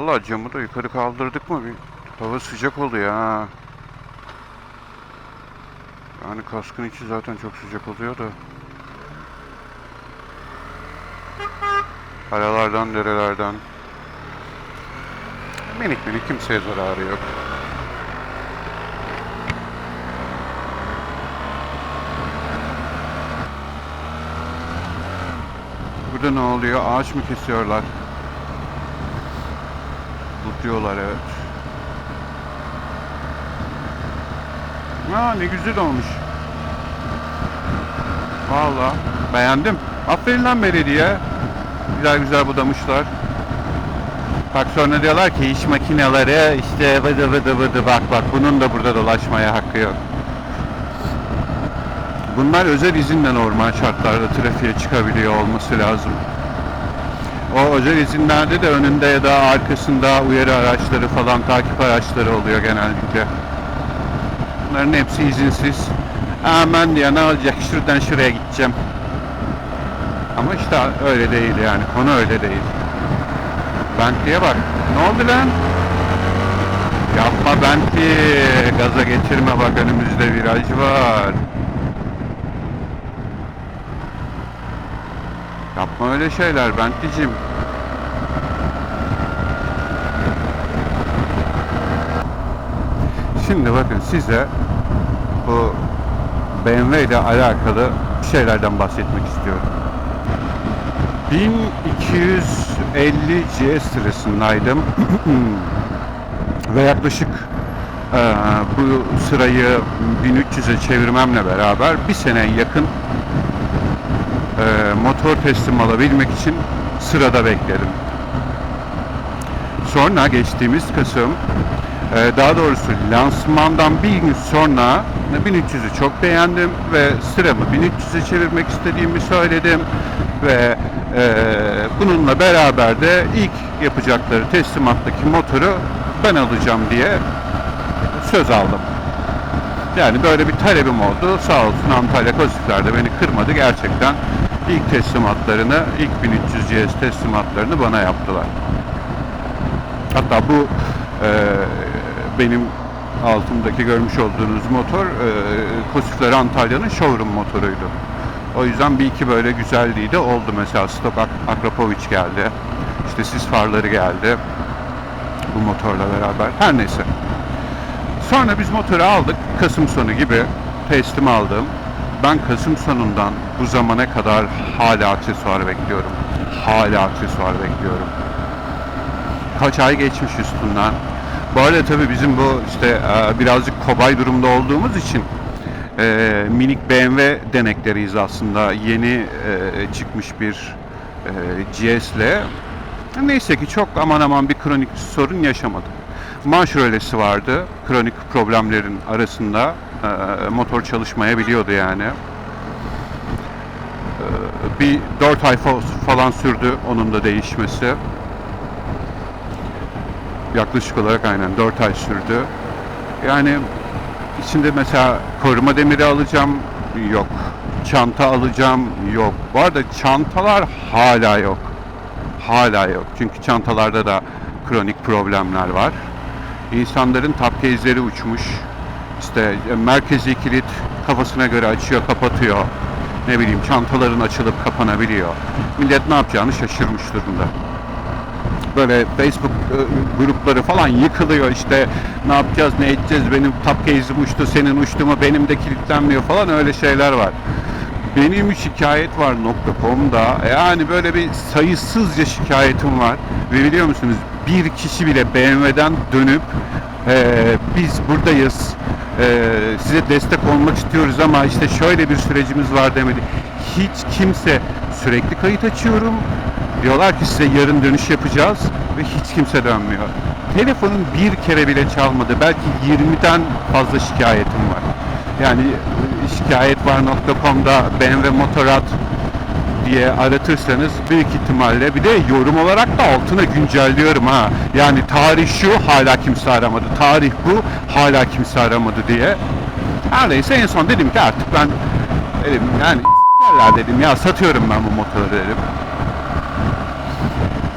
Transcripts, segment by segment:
Vallahi camı da yukarı kaldırdık mı bir hava sıcak oluyor ha. Yani kaskın içi zaten çok sıcak oluyor da. Aralardan, derelerden. Minik minik kimseye zararı yok. Burada ne oluyor? Ağaç mı kesiyorlar? Tutuyorlar evet. Aa ne güzel olmuş. Vallahi beğendim. Aferin lan belediye. Güzel güzel budamışlar. Bak sonra diyorlar ki iş makineleri işte vıdı vıdı vıdı bak bak bunun da burada dolaşmaya hakkı yok. Bunlar özel izinle normal şartlarda trafiğe çıkabiliyor olması lazım. O özel izinlerde de önünde ya da arkasında uyarı araçları falan takip araçları oluyor genellikle. Bunların hepsi izinsiz. Aman diye ne olacak şuradan şuraya gideceğim. Ama işte öyle değil yani konu öyle değil. Bentley'e bak. Ne oldu lan? Yapma Bentley. Gaza getirme bak önümüzde viraj var. Yapma öyle şeyler Bentley'cim. Şimdi bakın size bu BMW ile alakalı şeylerden bahsetmek istiyorum. 1250 GS sırasındaydım ve yaklaşık eee, bu sırayı 1300'e çevirmemle beraber bir sene yakın motor teslim alabilmek için sırada bekledim. Sonra geçtiğimiz Kasım ee, daha doğrusu lansmandan bir gün sonra 1300'ü çok beğendim ve sıramı 1300'e çevirmek istediğimi söyledim ve e, bununla beraber de ilk yapacakları teslimattaki motoru ben alacağım diye söz aldım. Yani böyle bir talebim oldu. Sağ olsun Antalya Kozifler de beni kırmadı. Gerçekten ilk teslimatlarını, ilk 1300 GS teslimatlarını bana yaptılar. Hatta bu e, benim altımdaki görmüş olduğunuz motor e, Kosifler Antalya'nın showroom motoruydu. O yüzden bir iki böyle güzelliği de oldu. Mesela Stok Ak- Akrapovic geldi. İşte sis farları geldi. Bu motorla beraber. Her neyse. Sonra biz motoru aldık. Kasım sonu gibi teslim aldım. Ben Kasım sonundan bu zamana kadar hala aksesuar bekliyorum. Hala aksesuar bekliyorum kaç ay geçmiş üstünden. Bu arada tabii bizim bu işte e, birazcık kobay durumda olduğumuz için e, minik BMW denekleriyiz aslında. Yeni e, çıkmış bir e, GS'le. Neyse ki çok aman aman bir kronik sorun yaşamadık. Marş rölesi vardı. Kronik problemlerin arasında e, motor çalışmayabiliyordu yani. E, bir 4 ay fa- falan sürdü onun da değişmesi. Yaklaşık olarak aynen 4 ay sürdü. Yani içinde mesela koruma demiri alacağım yok. Çanta alacağım yok. Bu arada çantalar hala yok. Hala yok. Çünkü çantalarda da kronik problemler var. İnsanların tapkezleri uçmuş. İşte e, merkezi kilit kafasına göre açıyor, kapatıyor. Ne bileyim çantaların açılıp kapanabiliyor. Millet ne yapacağını şaşırmış durumda böyle Facebook e, grupları falan yıkılıyor işte ne yapacağız ne edeceğiz benim case'im uçtu senin uçtu mu benim de kilitlenmiyor falan öyle şeyler var. Benim şikayet var .com'da yani böyle bir sayısızca şikayetim var ve biliyor musunuz bir kişi bile BMW'den dönüp e, biz buradayız e, size destek olmak istiyoruz ama işte şöyle bir sürecimiz var demedi. Hiç kimse sürekli kayıt açıyorum Diyorlar ki size yarın dönüş yapacağız ve hiç kimse dönmüyor. Telefonun bir kere bile çalmadı. Belki 20'den fazla şikayetim var. Yani e, şikayetvar.com'da BMW Motorrad diye aratırsanız büyük ihtimalle bir de yorum olarak da altına güncelliyorum ha. Yani tarih şu hala kimse aramadı. Tarih bu hala kimse aramadı diye. Her neyse en son dedim ki artık ben dedim yani dedim ya satıyorum ben bu motoru dedim.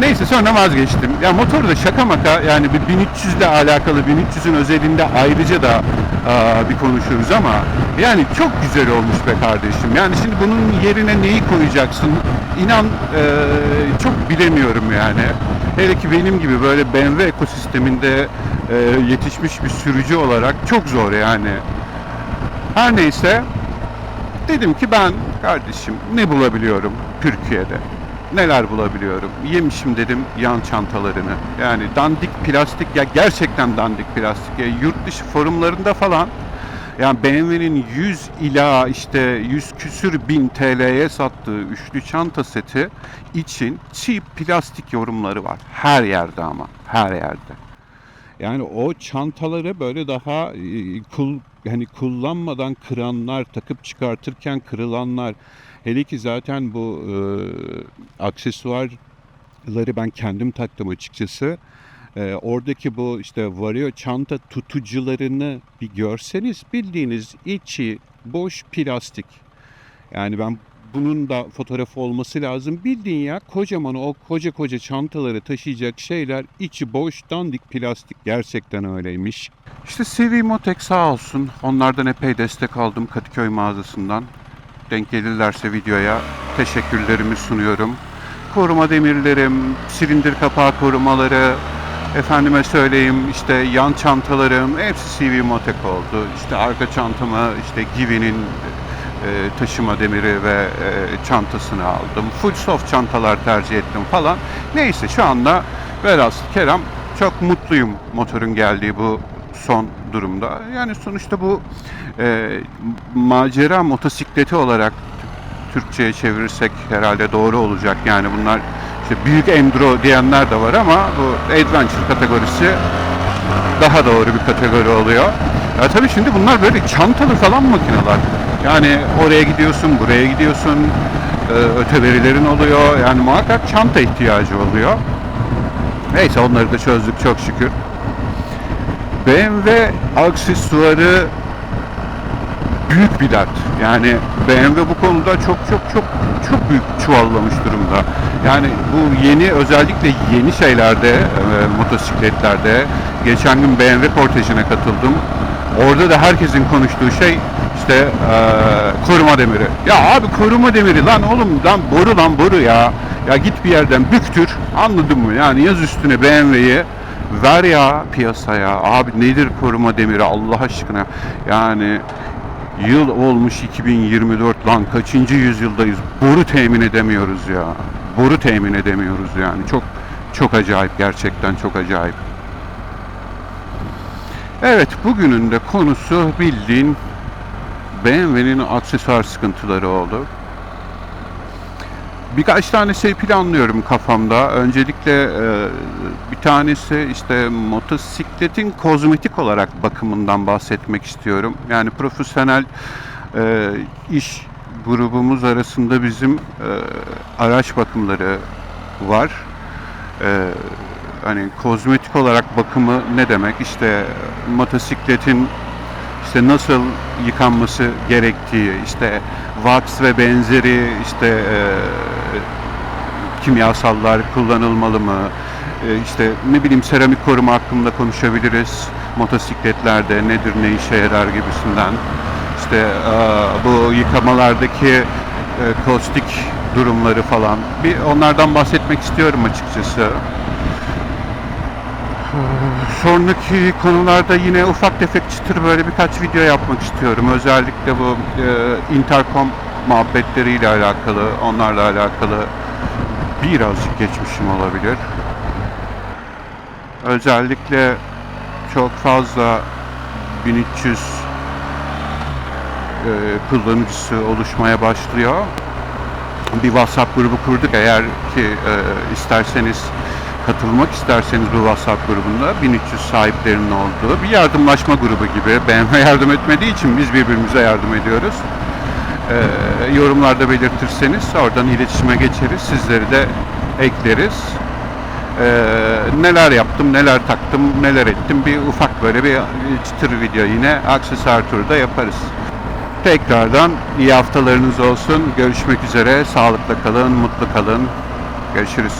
Neyse sonra vazgeçtim. Ya motoru da şaka maka yani bir 1300 ile alakalı 1300'ün özelinde ayrıca da bir konuşuruz ama yani çok güzel olmuş be kardeşim. Yani şimdi bunun yerine neyi koyacaksın? İnan eee, çok bilemiyorum yani. Hele ki benim gibi böyle BMW ekosisteminde eee, yetişmiş bir sürücü olarak çok zor yani. Her neyse dedim ki ben kardeşim ne bulabiliyorum Türkiye'de? Neler bulabiliyorum? Yemişim dedim yan çantalarını. Yani dandik plastik ya gerçekten dandik plastik. Ya yurt dışı forumlarında falan yani BMW'nin 100 ila işte 100 küsür bin TL'ye sattığı üçlü çanta seti için cheap plastik yorumları var. Her yerde ama. Her yerde. Yani o çantaları böyle daha e, kul hani kullanmadan kıranlar, takıp çıkartırken kırılanlar. Hele ki zaten bu e, aksesuarları ben kendim taktım açıkçası. E, oradaki bu işte varıyor çanta tutucularını bir görseniz bildiğiniz içi boş plastik. Yani ben bunun da fotoğrafı olması lazım. Bildiğin ya kocaman o koca koca çantaları taşıyacak şeyler içi boş dandik plastik gerçekten öyleymiş. İşte CV Motek sağ olsun onlardan epey destek aldım Kadıköy mağazasından. Denk gelirlerse videoya teşekkürlerimi sunuyorum. Koruma demirlerim, silindir kapağı korumaları, efendime söyleyeyim işte yan çantalarım hepsi CV Motek oldu. İşte arka çantamı işte Givi'nin e, taşıma demiri ve e, çantasını aldım. Full soft çantalar tercih ettim falan. Neyse şu anda velhasıl Kerem çok mutluyum motorun geldiği bu son durumda. Yani sonuçta bu e, macera motosikleti olarak Türkçe'ye çevirirsek herhalde doğru olacak. Yani bunlar işte büyük enduro diyenler de var ama bu adventure kategorisi daha doğru bir kategori oluyor. Ya tabii şimdi bunlar böyle çantalı falan makineler. Yani oraya gidiyorsun, buraya gidiyorsun, e, öteverilerin oluyor. Yani muhakkak çanta ihtiyacı oluyor. Neyse onları da çözdük çok şükür. BMW aksesuarı büyük bir dert. Yani BMW bu konuda çok çok çok çok büyük çuvallamış durumda. Yani bu yeni özellikle yeni şeylerde, e, motosikletlerde geçen gün BMW kortejine katıldım. Orada da herkesin konuştuğu şey işte e, koruma demiri. Ya abi koruma demiri lan oğlum lan boru lan boru ya. Ya git bir yerden büktür anladın mı? Yani yaz üstüne BMW'yi ver ya piyasaya. Abi nedir koruma demiri Allah aşkına? Yani Yıl olmuş 2024 lan kaçıncı yüzyıldayız? Boru temin edemiyoruz ya. Boru temin edemiyoruz yani. Çok çok acayip gerçekten çok acayip. Evet bugünün de konusu bildiğin BMW'nin aksesuar sıkıntıları oldu. Birkaç tane şey planlıyorum kafamda. Öncelikle e, bir tanesi işte motosikletin kozmetik olarak bakımından bahsetmek istiyorum. Yani profesyonel e, iş grubumuz arasında bizim e, araç bakımları var. E, hani kozmetik olarak bakımı ne demek? İşte motosikletin işte nasıl yıkanması gerektiği, işte wax ve benzeri işte e, kimyasallar kullanılmalı mı? E, işte ne bileyim seramik koruma hakkında konuşabiliriz. Motosikletlerde nedir, ne işe yarar gibisinden. İşte e, bu yıkamalardaki e, kostik durumları falan. Bir onlardan bahsetmek istiyorum açıkçası. Sonraki konularda yine ufak tefek çıtır böyle birkaç video yapmak istiyorum. Özellikle bu e, intercom muhabbetleriyle alakalı, onlarla alakalı birazcık geçmişim olabilir. Özellikle çok fazla 1300 e, kullanıcısı oluşmaya başlıyor. Bir WhatsApp grubu kurduk eğer ki e, isterseniz katılmak isterseniz bu WhatsApp grubunda 1300 sahiplerinin olduğu bir yardımlaşma grubu gibi. BMW yardım etmediği için biz birbirimize yardım ediyoruz. Ee, yorumlarda belirtirseniz oradan iletişime geçeriz. Sizleri de ekleriz. Ee, neler yaptım, neler taktım, neler ettim bir ufak böyle bir çıtır video yine aksesuar turda yaparız. Tekrardan iyi haftalarınız olsun. Görüşmek üzere. Sağlıkla kalın, mutlu kalın. Görüşürüz.